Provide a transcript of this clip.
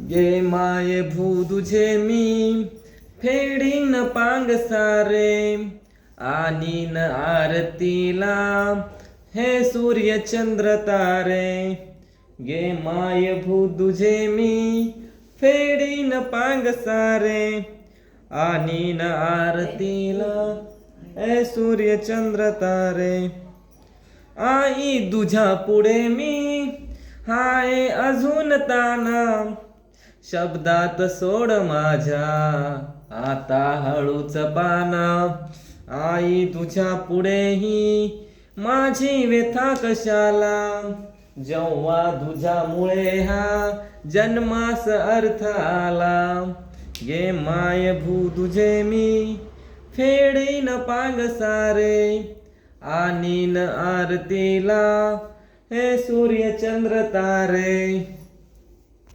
गे माये भू तुझे मी फेडीन पांग सारे आणि न आरतीला हे सूर्य चंद्र तारे. गे माय भू तुझे मी फेडीन पांग सारे आणि न आरतीला हे सूर्य चंद्र तारे. आई तुझ्या पुढे मी हाय अजून ताना. शब्दात सोड माझ्या. आता हळूच पाना. आई तुझ्या पुढेही. माझी व्यथा कशाला? जेव्हा तुझ्यामुळे हा जन्मास अर्थ आला. गे माय भू तुझे मी. फेडीन पांग सारे. आणि न आरतीला. हे सूर्य चंद्र तारे.